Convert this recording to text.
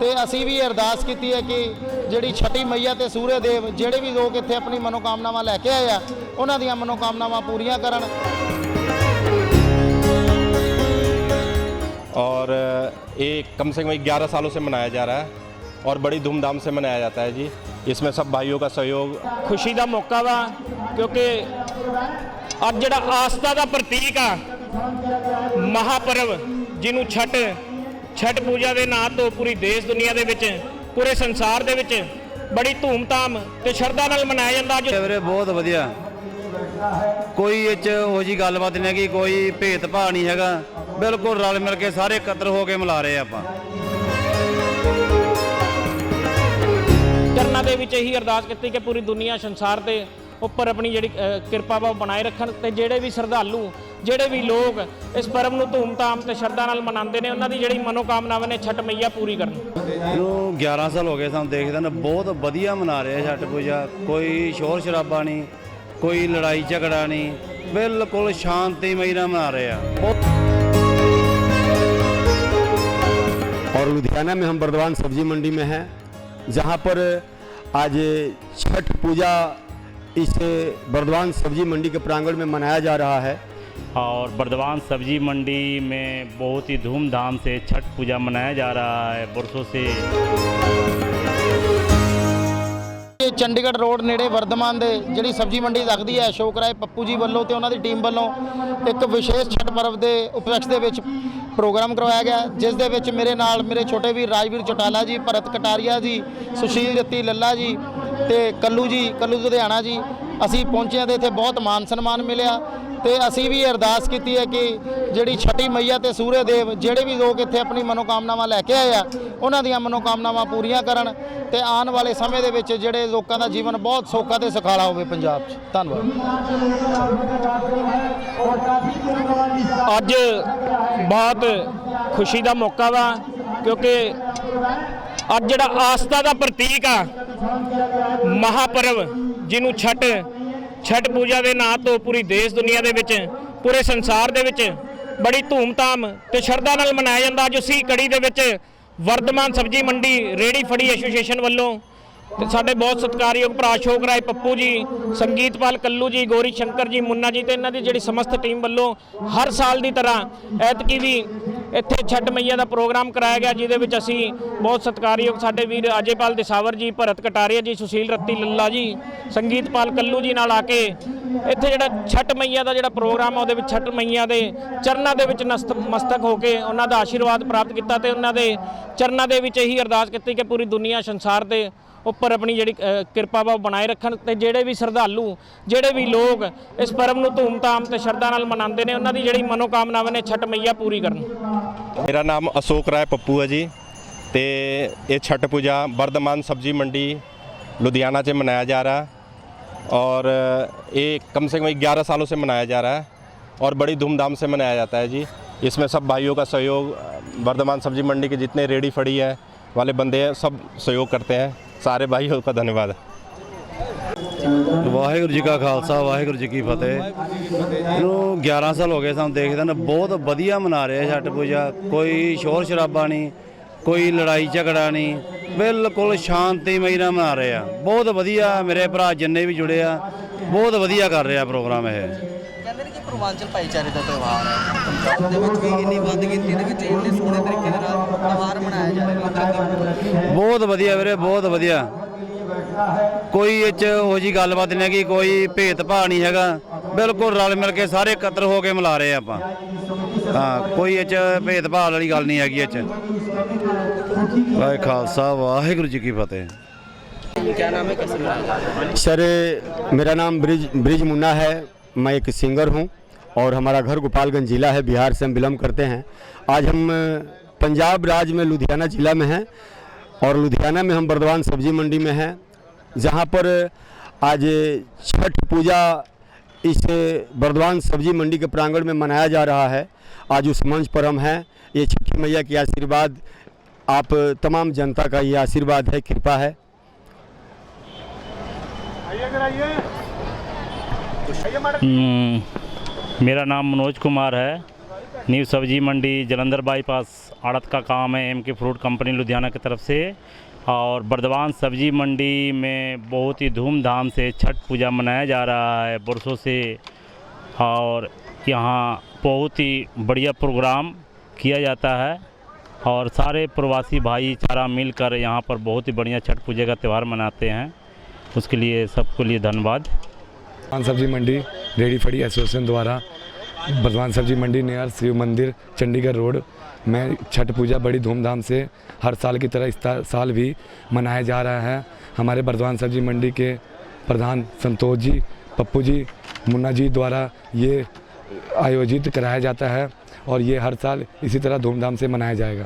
ਤੇ ਅਸੀਂ ਵੀ ਅਰਦਾਸ ਕੀਤੀ ਹੈ ਕਿ ਜਿਹੜੀ ਛਟੀ ਮਈਆ ਤੇ ਸੂਰਯ ਦੇਵ ਜਿਹੜੇ ਵੀ ਲੋਕ ਇੱਥੇ ਆਪਣੀ ਮਨੋਕਾਮਨਾਵਾਂ ਲੈ ਕੇ ਆਏ ਆ ਉਹਨਾਂ ਦੀਆਂ ਮਨੋਕਾਮਨਾਵਾਂ ਪੂਰੀਆਂ ਕਰਨ और ये कम से कम ग्यारह सालों से मनाया जा रहा है और बड़ी धूमधाम से मनाया जाता है जी इसमें सब भाइयों का सहयोग ਖੁਸ਼ੀ ਦਾ ਮੌਕਾ ਵਾ ਕਿਉਂਕਿ ਅੱਜ ਜਿਹੜਾ ਆਸਥਾ ਦਾ ਪ੍ਰਤੀਕ ਆ ਮਹਾਪਰਵ ਜਿਹਨੂੰ ਛਠ ਛਠ ਪੂਜਾ ਦੇ ਨਾਂ ਤੋਂ ਪੂਰੀ ਦੇਸ਼ ਦੁਨੀਆ ਦੇ ਵਿੱਚ ਪੂਰੇ ਸੰਸਾਰ ਦੇ ਵਿੱਚ ਬੜੀ ਧੂਮਧਾਮ ਤੇ ਸ਼ਰਧਾ ਨਾਲ ਮਨਾਇਆ ਜਾਂਦਾ ਅੱਜ। ਵੀਰੇ ਬਹੁਤ ਵਧੀਆ। ਕੋਈ ਇਹ ਚ ਉਹ ਜੀ ਗੱਲਬਾਤ ਨਹੀਂ ਹੈਗੀ ਕੋਈ ਭੇਦਭਾਵ ਨਹੀਂ ਹੈਗਾ। ਬਿਲਕੁਲ ਰਲ ਮਿਲ ਕੇ ਸਾਰੇ ਇਕੱਤਰ ਹੋ ਕੇ ਮਿਲਾ ਰਹੇ ਆਪਾਂ। ਚਰਨਾਂ ਦੇ ਵਿੱਚ ਇਹੀ ਅਰਦਾਸ ਕੀਤੀ ਕਿ ਪੂਰੀ ਦੁਨੀਆ ਸੰਸਾਰ ਦੇ ਉੱਪਰ ਆਪਣੀ ਜਿਹੜੀ ਅ, ਕਿਰਪਾ ਵਾ ਉਹ ਬਣਾਏ ਰੱਖਣ ਤੇ ਜਿਹੜੇ ਵੀ ਸ਼ਰਧਾਲੂ ਜਿਹੜੇ ਵੀ ਲੋਕ ਇਸ ਪਰਬ ਨੂੰ ਧੂਮਧਾਮ ਤੇ ਸ਼ਰਧਾ ਨਾਲ ਮਨਾਉਂਦੇ ਨੇ ਉਹਨਾਂ ਦੀ ਜਿਹੜੀ ਮਨੋਕਾਮਨਾਵਾਂ ਨੇ ਛਠ ਮਈਆ ਪੂਰੀ ਕਰਨ ਇਹਨੂੰ 11 ਸਾਲ ਹੋ ਗਏ ਸਾਨੂੰ ਦੇਖਦੇ ਨੇ ਬਹੁਤ ਵਧੀਆ ਮਨਾ ਰਹੇ ਆ ਛਠ ਪੂਜਾ ਕੋਈ ਸ਼ੋਰ ਸ਼ਰਾਬਾ ਨਹੀਂ ਕੋਈ ਲੜਾਈ ਝਗੜਾ ਨਹੀਂ ਬਿਲਕੁਲ ਸ਼ਾਂਤੀਮਈ ਨਾਲ ਮਨਾ ਰਹੇ ਆ ਬਹੁਤ और लुधियाना में हम बर्दवान सब्जी मंडी में हैं जहां पर आज छठ पूजा इस बर्दवान सब्जी मंडी के प्रांगण में मनाया जा रहा है और बर्दवान सब्जी मंडी में बहुत ही धूमधाम से छठ पूजा मनाया जा रहा है बरसों से ਇਹ ਚੰਡੀਗੜ੍ਹ ਰੋਡ ਨੇੜੇ ਵਰਧਮਾਨ ਦੇ ਜਿਹੜੀ ਸਬਜ਼ੀ ਮੰਡੀ ਲੱਗਦੀ ਹੈ ਅਸ਼ੋਕ ਰਾਏ ਪੱਪੂ ਜੀ ਵੱਲੋਂ ਤੇ ਉਹਨਾਂ ਦੀ ਟੀਮ ਵੱਲੋਂ ਇੱਕ ਵਿਸ਼ੇਸ਼ ਛਠ ਪਰਵ ਦੇ ਉਪਲਕਸ਼ ਦੇ ਵਿੱਚ ਪ੍ਰੋਗਰਾਮ ਕਰਵਾਇਆ ਗਿਆ ਜਿਸ ਦੇ ਵਿੱਚ ਮੇਰੇ ਨਾਲ ਮੇਰੇ ਛੋਟੇ ਵੀਰ ਰਾਜਵੀਰ ਚਟਾਲਾ ਜੀ ਭਰਤ ਕਟਾਰੀਆ ਜੀ ਸੁਸ਼ੀਲ ਜੱਤੀ ਲੱਲਾ ਜੀ ਤੇ ਕੱਲੂ ਜੀ, ਕੱਲੂ ਲੁਧਿਆਣਾ ਜੀ, ਅਸੀਂ ਪਹੁੰਚੇ ਤੇ ਇੱਥੇ ਬਹੁਤ ਮਾਨ ਸਨਮਾਨ ਮਿਲਿਆ ਤੇ ਅਸੀਂ ਵੀ ਅਰਦਾਸ ਕੀਤੀ ਹੈ ਕਿ ਜਿਹੜੀ ਛਟੀ ਮਈਆ ਤੇ ਸੂਰਯ ਦੇਵ ਜਿਹੜੇ ਵੀ ਲੋਕ ਇੱਥੇ ਆਪਣੀ ਮਨੋਕਾਮਨਾਵਾਂ ਲੈ ਕੇ ਆਏ ਆ, ਉਹਨਾਂ ਦੀਆਂ ਮਨੋਕਾਮਨਾਵਾਂ ਪੂਰੀਆਂ ਕਰਨ ਤੇ ਆਉਣ ਵਾਲੇ ਸਮੇਂ ਦੇ ਵਿੱਚ ਜਿਹੜੇ ਲੋਕਾਂ ਦਾ ਜੀਵਨ ਬਹੁਤ ਸੌਖਾ ਤੇ ਸੁਖਾਲਾ ਹੋਵੇ ਪੰਜਾਬ 'ਚ। ਧੰਨਵਾਦ। ਅੱਜ ਬਹੁਤ ਖੁਸ਼ੀ ਦਾ ਮੌਕਾ ਵਾ, ਕਿਉਂਕਿ ਅੱਜ ਜਿਹੜਾ ਆਸਥਾ ਦਾ ਪ੍ਰਤੀਕ ਆ ਮਹਾਪਰਵ ਜਿਹਨੂੰ ਛਠ ਛਠ ਪੂਜਾ ਦੇ ਨਾਂ ਤੋਂ ਪੂਰੀ ਦੇਸ਼ ਦੁਨੀਆ ਦੇ ਵਿੱਚ, ਪੂਰੇ ਸੰਸਾਰ ਦੇ ਵਿੱਚ ਬੜੀ ਧੂਮ ਧਾਮ ਤੇ ਸ਼ਰਧਾ ਨਾਲ ਮਨਾਇਆ ਜਾਂਦਾ। ਅੱਜ ਉਸੇ ਕੜੀ ਦੇ ਵਿੱਚ ਵਰਧਮਾਨ ਸਬਜੀ ਮੰਡੀ ਰੇੜੀ ਫੜੀ ਐਸੋਸੀਏਸ਼ਨ ਵੱਲੋਂ। ਤੇ ਸਾਡੇ ਬਹੁਤ ਸਤਿਕਾਰਯੋਗ ਭਰਾ ਅਸ਼ੋਕ ਰਾਏ ਪੱਪੂ ਜੀ, ਸੰਗੀਤਪਾਲ ਕੱਲੂ ਜੀ, ਗੋਰੀ ਸ਼ੰਕਰ ਜੀ, ਮੁੰਨਾ ਜੀ ਤੇ ਇਹਨਾਂ ਦੀ ਜਿਹੜੀ ਸਮਸਤ ਟੀਮ ਵੱਲੋਂ ਹਰ ਸਾਲ ਦੀ ਤਰ੍ਹਾਂ ਐਤਕੀ ਵੀ ਇੱਥੇ ਛੱਟ ਮਈਆ ਦਾ ਪ੍ਰੋਗਰਾਮ ਕਰਾਇਆ ਗਿਆ, ਜਿਹਦੇ ਵਿੱਚ ਅਸੀਂ ਬਹੁਤ ਸਤਿਕਾਰਯੋਗ ਸਾਡੇ ਵੀਰ ਅਜੇਪਾਲ ਦੇਸਾਵਰ ਜੀ, ਭਰਤ ਕਟਾਰੀਆ ਜੀ, ਸੁਸ਼ੀਲ ਰੱਤੀ ਲੱਲਾ ਜੀ, ਸੰਗੀਤਪਾਲ ਕੱਲੂ ਜੀ ਨਾਲ ਆ ਕੇ ਇੱਥੇ ਜਿਹੜਾ ਛੱਟ ਮਈਆ ਦਾ ਜਿਹੜਾ ਪ੍ਰੋਗਰਾਮ ਆ, ਉਹਦੇ ਵਿੱਚ ਛੱਟ ਮਈਆ ਦੇ ਚਰਨਾਂ ਦੇ ਵਿੱਚ ਨਸਤ- ਮਸਤਕ ਹੋ ਕੇ ਉਹਨਾਂ ਦਾ ਆਸ਼ੀਰਵਾਦ ਪ੍ਰਾਪਤ ਕੀਤਾ ਤੇ ਉਹਨਾਂ ਦੇ ਚਰਨਾਂ ਦੇ ਵਿੱਚ ਇਹੀ ਅਰਦਾਸ ਕੀਤੀ ਕਿ ਪੂਰੀ ਦੁਨੀਆ ਸੰਸਾਰ ਦੇ ਉੱਪਰ ਆਪਣੀ ਜਿਹੜੀ ਅ, ਕਿਰਪਾ ਵਾ ਉਹ ਬਣਾਏ ਰੱਖਣ ਤੇ ਜਿਹੜੇ ਵੀ ਸ਼ਰਧਾਲੂ ਜਿਹੜੇ ਵੀ ਲੋਕ ਇਸ ਪਰਬ ਨੂੰ ਧੂਮਧਾਮ ਤੇ ਸ਼ਰਧਾ ਨਾਲ ਮਨਾਉਂਦੇ ਨੇ ਉਹਨਾਂ ਦੀ ਜਿਹੜੀ ਮਨੋਕਾਮਨਾਵਾਂ ਨੇ ਛਠ ਮਈਆ ਪੂਰੀ ਕਰਨ मेरा नाम अशोक राय पप्पू है जी ਤੇ ਇਹ ਛਠ ਪੂਜਾ ਵਰਧਮਾਨ ਸਬਜੀ ਮੰਡੀ लुधियाना से मनाया जा रहा है और ये कम से कम 11 सालों से मनाया जा रहा है और बड़ी धूमधाम से मनाया जाता है जी इसमें सब भाइयों का सहयोग वर्धमान सब्जी मंडी के जितने रेडी फड़ी है वाले बंदे हैं सब सहयोग करते हैं सारे भाइयों का धन्यवाद ਵਾਹਿਗੁਰੂ ਜੀ ਕਾ ਖਾਲਸਾ ਵਾਹਿਗੁਰੂ ਜੀ ਕੀ ਫਤਿਹ ਇਹਨੂੰ 11 ਸਾਲ ਹੋ ਗਏ ਸਾਨੂੰ ਦੇਖਦੇ ਨੇ ਬਹੁਤ ਵਧੀਆ ਮਨਾ ਰਹੇ ਆ ਛਠ ਪੂਜਾ ਕੋਈ ਸ਼ੋਰ ਸ਼ਰਾਬਾ ਨਹੀਂ ਕੋਈ ਲੜਾਈ ਝਗੜਾ ਨਹੀਂ ਬਿਲਕੁਲ ਸ਼ਾਂਤੀਮਈ ਨਾਲ ਮਨਾ ਰਹੇ ਆ ਬਹੁਤ ਵਧੀਆ ਮੇਰੇ ਭਰਾ ਜਿੰਨੇ ਵੀ ਜੁੜੇ ਆ ਬਹੁਤ ਵਧੀਆ ਕਰ ਰਿਹਾ ਪ੍ਰੋਗਰਾਮ ਇਹ ਕਹਿੰਦੇ ਨੇ ਕਿ ਪੂਰਵਾਂਚਲ ਭਾਈਚਾਰੇ ਦਾ ਤਿਉਹਾਰ ਹੈ ਪੰਜਾਬ ਦੇ ਵਿੱਚ ਵੀ ਇੰਨੀ ਵੱਧ ਗਿਣਤੀ ਦੇ ਵਿੱਚ ਇੰਨੇ ਸੋਹਣੇ ਤਰੀਕੇ ਦੇ ਨਾਲ ਬਹੁਤ ਵਧੀਆ ਵੀਰੇ ਬਹੁਤ ਵਧੀਆ ਕੋਈ ਇਹ ਚ ਉਹ ਜੀ ਗੱਲਬਾਤ ਨਹੀਂ ਹੈਗੀ ਕੋਈ ਭੇਦਭਾਵ ਨਹੀਂ ਹੈਗਾ ਬਿਲਕੁਲ ਰਲ ਮਿਲ ਕੇ ਸਾਰੇ ਇਕੱਤਰ ਹੋ ਕੇ ਮਿਲਾ ਰਹੇ ਆਪਾਂ ਹਾਂ ਕੋਈ ਇਹ ਚ ਭੇਦਭਾਵ ਵਾਲੀ ਗੱਲ ਨਹੀਂ ਹੈਗੀ ਇਹ ਚ ਵਾਹਿ ਖਾਲਸਾ ਵਾਹਿਗੁਰੂ ਜੀ ਕੀ ਫਤਿਹ क्या नाम है कैसे मनाया जा रहा है सर मेरा नाम ब्रिज ब्रिज मुन्ना है मैं एक सिंगर हूं और हमारा घर गोपालगंज ज़िला है बिहार से हम बिलोंग करते हैं आज हम पंजाब राज्य में लुधियाना ज़िला में हैं और लुधियाना में हम बर्दवान सब्ज़ी मंडी में हैं जहाँ पर आज छठ पूजा इस बर्दवान सब्ज़ी मंडी के प्रांगण में मनाया जा रहा है। आज उस मंच पर हम हैं। ये छठी मैया की आशीर्वाद आप तमाम जनता का ये आशीर्वाद है कृपा है। हम्म, मेरा नाम मनोज कुमार है। न्यू सब्ज़ी मंडी जलंधर बाईपास, आड़त का काम है एम के फ्रूट कंपनी लुधियाना की तरफ़ से। और बर्दवान सब्ज़ी मंडी में बहुत ही धूमधाम से छठ पूजा मनाया जा रहा है बरसों से। और यहाँ बहुत ही बढ़िया प्रोग्राम किया जाता है। और सारे प्रवासी भाईचारा मिलकर यहाँ पर बहुत ही बढ़िया छठ पूजा का त्यौहार मनाते हैं। उसके लिए सबके लिए धन्यवाद। सब्ज़ी मंडी रेडी फड़ी एसोसिएशन द्वारा बर्धमान सब्ज़ी मंडी नियर शिव मंदिर, चंडीगढ़ रोड। में छठ पूजा बड़ी धूमधाम से हर साल की तरह इस साल भी मनाया जा रहा है। हमारे बर्धमान सब्ज़ी मंडी के प्रधान संतोष जी, पप्पू जी, मुन्ना जी द्वारा ये आयोजित कराया जाता है और ये हर साल इसी तरह धूमधाम से मनाया जाएगा।